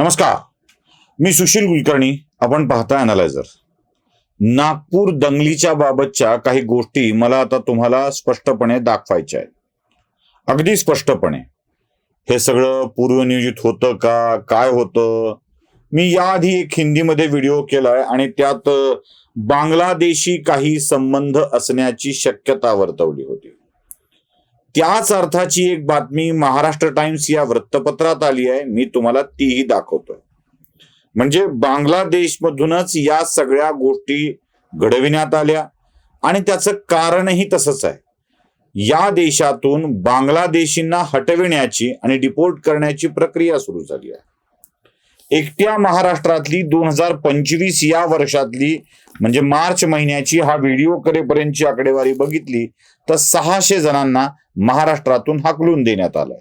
नमस्कार. मी सुशील कुलकर्णी आपण पाहता अनालायझर नागपूर दंगलीच्या बाबतच्या काही गोष्टी मला आता तुम्हाला स्पष्टपणे दाखवायच्या आहेत. अगदी स्पष्टपणे. हे सगळं पूर्वनियोजित होतं का? काय होतं? मी याआधी एक हिंदीमध्ये व्हिडिओ केलाय आणि त्यात बांगलादेशी काही संबंध असण्याची शक्यता वर्तवली होती. त्याच अर्थाची एक बातमी महाराष्ट्र टाइम्स या वृत्तपत्रात आली आहे. मी तुम्हाला तीही दाखवतोय. म्हणजे बांगलादेशमधूनच या सगळ्या गोष्टी घडविण्यात आल्या आणि त्याचं कारणही तसंच आहे. या देशातून बांगलादेशींना हटविण्याची आणि डिपोर्ट करण्याची प्रक्रिया सुरू झाली आहे. एकट्या महाराष्ट्रातली दोन हजार पंचवीस या वर्षातली म्हणजे मार्च महिन्याची हा व्हिडिओ करेपर्यंतची आकडेवारी बघितली तर सहाशे जणांना महाराष्ट्रातून हाकलून देण्यात आलंय.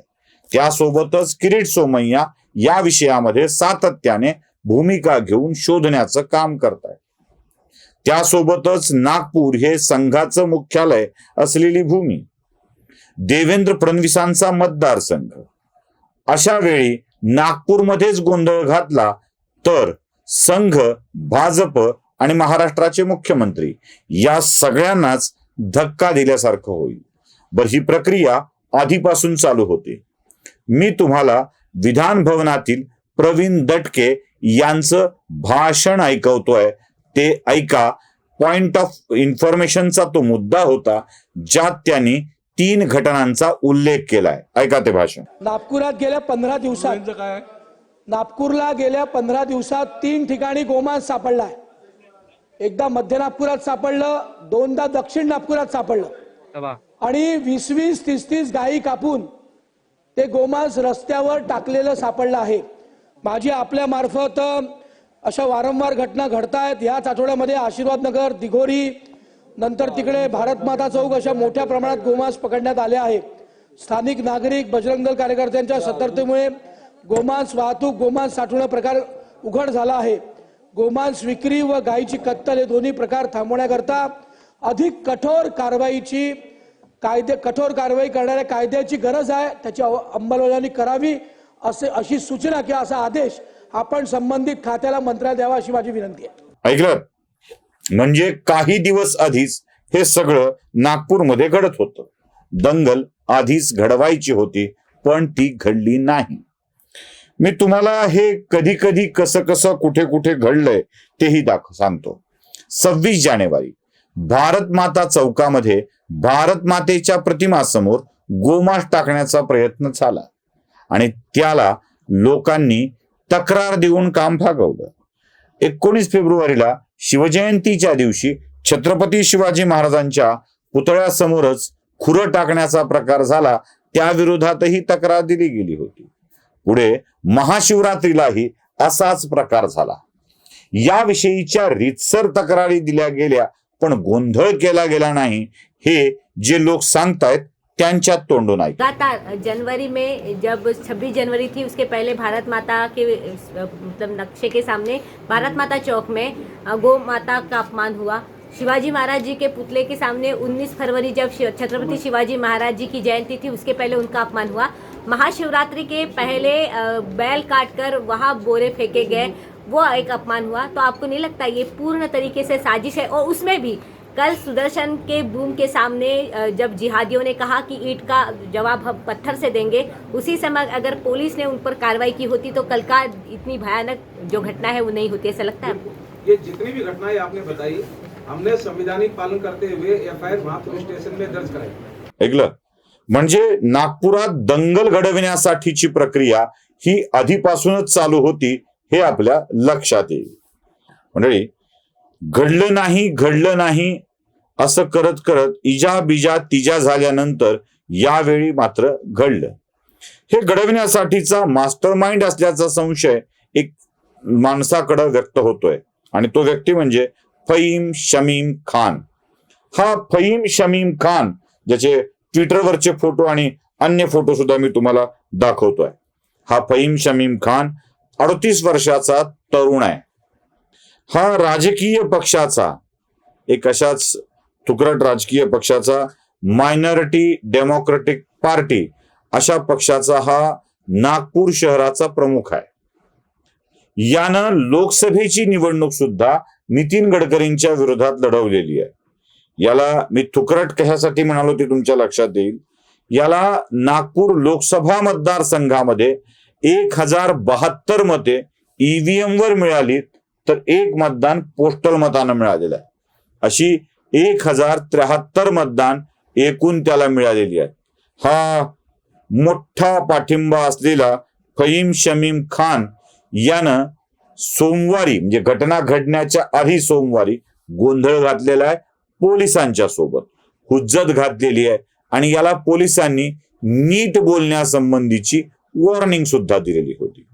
त्यासोबतच किरीट सोमय्या या विषयामध्ये सातत्याने भूमिका घेऊन शोधण्याचं काम करताय त्यासोबतच नागपूर हे संघाचं मुख्यालय असलेली भूमी देवेंद्र फडणवीसांचा मतदारसंघ. अशा वेळी नागपूरमध्येच गोंधळ घातला तर संघ भाजप आणि महाराष्ट्राचे मुख्यमंत्री या सगळ्यांनाच धक्का दिल्यासारखं होईल. बर ही प्रक्रिया आधीपासून चालू होते. मी तुम्हाला विधान भवनातील प्रवीण दटके यांचं भाषण ऐकवतोय. ते ऐका. पॉइंट ऑफ इन्फॉर्मेशनचा तो मुद्दा होता ज्यात त्यांनी तीन घटनांचा उल्लेख केलाय. ऐका ते भाषण. नागपुरात गेल्या पंधरा दिवसात काय नागपूरला गेल्या पंधरा दिवसात तीन ठिकाणी गोमांस सापडलाय. एकदा मध्य नागपुरात सापडलं दोनदा दक्षिण नागपुरात सापडलं. आणि वीस वीस तीस तीस गायी कापून ते गोमांस रस्त्यावर टाकलेलं सापडलं आहे. माझी आपल्या मार्फत अशा वारंवार घटना घडतायत याच आठवड्यामध्ये आशीर्वाद नगर दिघोरी नंतर तिकडे भारत माता चौक अशा मोठ्या प्रमाणात गोमांस पकडण्यात आले आहे स्थानिक नागरिक बजरंग दल कार्यकर्त्यांच्या सतर्कतेमुळे गोमांस वाहतूक गोमांस साठवणं प्रकार उघड झाला आहे. गोमांस विक्री व गायीची कत्तल हे दोन्ही प्रकार थांबवण्याकरता अधिक कठोर कारवाईची कायदे कठोर कारवाई करणाऱ्या कायद्याची गरज आहे. त्याची अंमलबजावणी करावी असे अशी सूचना किंवा असा आदेश आपण संबंधित खात्याला मंत्रालय द्यावा अशी माझी विनंती आहे. ऐकलं? म्हणजे काही दिवस आधीच हे सगळं नागपूरमध्ये घडत होतं. दंगल आधीच घडवायची होती पण ती घडली नाही. मी तुम्हाला हे कधी कधी कसं कसं कुठे कुठे घडलंय तेही दाख सांगतो. सव्वीस जानेवारी भारत माता चौकामध्ये भारत मातेच्या प्रतिमासमोर गोमास टाकण्याचा प्रयत्न झाला आणि त्याला लोकांनी तक्रार देऊन काम भागवलं. एकोणीस फेब्रुवारीला शिवजयंतीच्या दिवशी छत्रपती शिवाजी महाराजांच्या पुतळ्यासमोरच खुरं टाकण्याचा प्रकार झाला. त्या विरोधातही तक्रार दिली गेली होती. पुढे महाशिवरात्रीलाही असाच प्रकार झाला. याविषयीच्या रितसर तक्रारी दिल्या गेल्या पण गोंधळ केला गेला नाही. हे जे लोक सांगतायत त्यांच्या जनवरी में जब 26 जनवरी थी, उसके पहले भारत माता के मतलब नक्शे के सामने, भारत माता चौक में गौ माता का अपमान हुआ। शिवाजी महाराज जी के पुतले के सामने 19 फरवरी जब छत्रपति शिवाजी महाराज जी की जयंती थी, उसके पहले उनका अपमान हुआ। महाशिवरात्रि के पहले बैल काटकर वहाँ बोरे फेंके गए, वो एक अपमान हुआ। तो आपको नहीं लगता ये पूर्ण तरीके से साजिश है? और उसमें भी कल सुदर्शन के बूम के सामने जब जिहादियों ने कहा कि ईंट का जवाब हम पत्थर से देंगे उसी समय अगर पुलिस ने उन पर कार्रवाई की होती तो कल का इतनी भयानक जो घटना है वो नहीं होती ऐसा लगता है? आपको ये जितनी भी घटनाएं आपने बताई हमने संविधानिक पालन करते हुए F I R police station में दर्ज कराई। ऐकलं म्हणजे नागपुरात दंगल घडविण्यासाठीची प्रक्रिया ही आधीपासूनच चालू होती हे आपल्या लक्षात येईल. मंडळी घडलं नाही घडलं नाही असं करत करत इजा बिजा तिजा झाल्यानंतर यावेळी मात्र घडलं. हे घडविण्यासाठीचा मास्टर माइंड असल्याचा संशय एक माणसाकडे व्यक्त होतोय. आणि तो व्यक्ती म्हणजे फईम शमीम खान. हा फईम शमीम खान ज्याचे ट्विटरवरचे फोटो आणि अन्य फोटो सुद्धा मी तुम्हाला दाखवतोय. हा फईम शमीम खान अडतीस वर्षाचा तरुण आहे. हा राजकीय पक्षाचा एक अशाच तुकरट राजकीय पक्षाचा मायनॉरिटी डेमोक्रेटिक पार्टी अशा पक्षाचा हा नागपूर शहराचा प्रमुख आहे. यानं लोकसभेची निवडणूक सुद्धा नितीन गडकरींच्या विरोधात लढवलेली आहे. याला मी तुकरट कशासाठी म्हणालो ते तुमच्या लक्षात येईल. याला नागपूर लोकसभा मतदारसंघामध्ये एक हजार बहात्तर मते ईव्हीएम वर मिळाली तर एक मतदान पोस्टल मतानं मिळालेलं आहे. अशी एक हजार त्र्याहत्तर मतदान एकूण त्याला मिळालेली आहे. हा मोठा पाठिंबा असलेला फहीम शमीम खान यानं सोमवारी म्हणजे घटना घडण्याच्या आधी सोमवारी गोंधळ घातलेला आहे पोलिसांच्या सोबत. हुज्जत घातलेली आहे आणि याला पोलिसांनी नीट बोलण्यासंबंधीची वॉर्निंग सुद्धा दिलेली होती.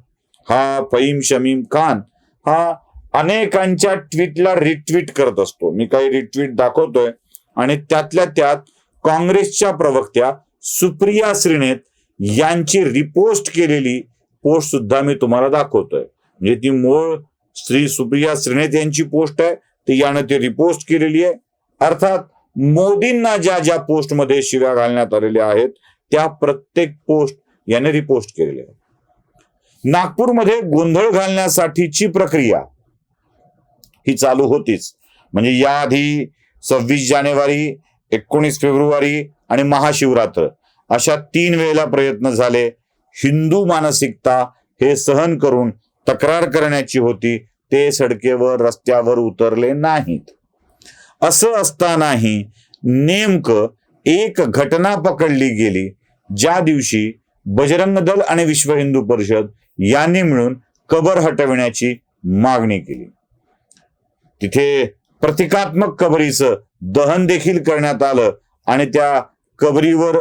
हा फहीम शमीम खान हा अनेकांच्या ट्विटला रिट्विट करत असतो. मी काही रिट्विट दाखवतोय आणि त्यातल्या त्यात काँग्रेसच्या प्रवक्त्या सुप्रिया श्रीनेत यांची रिपोस्ट केलेली पोस्ट सुद्धा मी तुम्हाला दाखवतोय. म्हणजे ती मूळ श्री सुप्रिया श्रीनेत यांची पोस्ट आहे. ती यानं ती रिपोस्ट केलेली आहे. अर्थात मोदींना ज्या ज्या पोस्टमध्ये शिव्या घालण्यात आलेल्या आहेत त्या प्रत्येक पोस्ट याने रिपोस्ट केलेल्या आहे. नागपूरमध्ये गोंधळ घालण्यासाठीची प्रक्रिया ही चालू होतीच. म्हणजे याआधी सव्वीस जानेवारी एकोणीस फेब्रुवारी आणि महाशिवरात्र अशा तीन वेळेला प्रयत्न झाले. हिंदू मानसिकता हे सहन करून तक्रार करण्याची होती. ते सडकेवर रस्त्यावर उतरले नाहीत. असं असतानाही नेमकं एक घटना पकडली गेली. ज्या दिवशी बजरंग दल आणि विश्व हिंदू परिषद यांनी मिळून कबर हटविण्याची मागणी केली. तिथे प्रतिकात्मक कबरीचं दहन देखील करण्यात आलं आणि त्या कबरीवर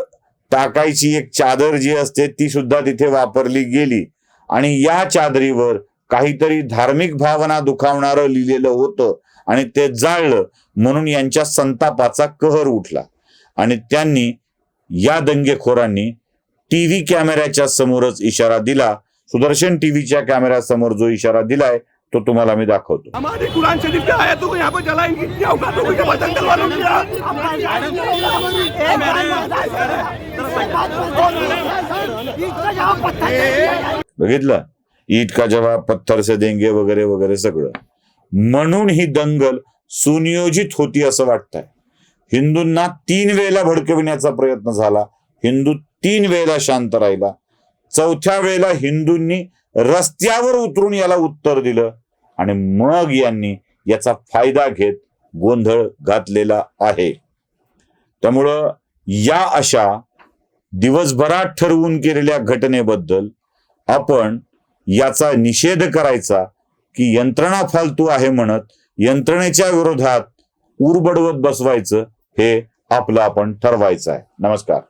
टाकायची एक चादर जी असते ती सुद्धा तिथे वापरली गेली. आणि या चादरीवर काहीतरी धार्मिक भावना दुखावणारं लिहिलेलं होतं आणि ते जाळलं. म्हणून यांच्या संतापाचा कहर उठला. आणि त्यांनी या दंगेखोरांनी टीव्ही कॅमेऱ्याच्या समोरच इशारा दिला. सुदर्शन टीव्हीच्या कॅमेऱ्यासमोर जो इशारा दिलाय तो तुम्हाला मी दाखवतो. हमारे कुरान शरीफ पे आया तो यहाँ पर जलाएंगे। क्या होगा? लोगों के बदन तलवारों की बघितलं? ईट का जवाब पत्थर से देंगे वगैरे वगैरे सगळं. म्हणून ही दंगल सुनियोजित होती असं वाटतंय. हिंदूंना तीन वेळेला भडकविण्याचा प्रयत्न झाला. हिंदू तीन वेळेला शांत राहिला. चौथ्या वेळेला हिंदूंनी रस्त्यावर उतरून याला उत्तर दिलं. आणि मग यांनी याचा फायदा घेत गोंधळ घातलेला आहे. त्यामुळं या अशा दिवसभरात ठरवून केलेल्या घटनेबद्दल आपण याचा निषेध करायचा की यंत्रणा फालतू आहे म्हणत यंत्रणेच्या विरोधात उरबडवत बसवायचं हे आपलं आपण ठरवायचं आहे. नमस्कार.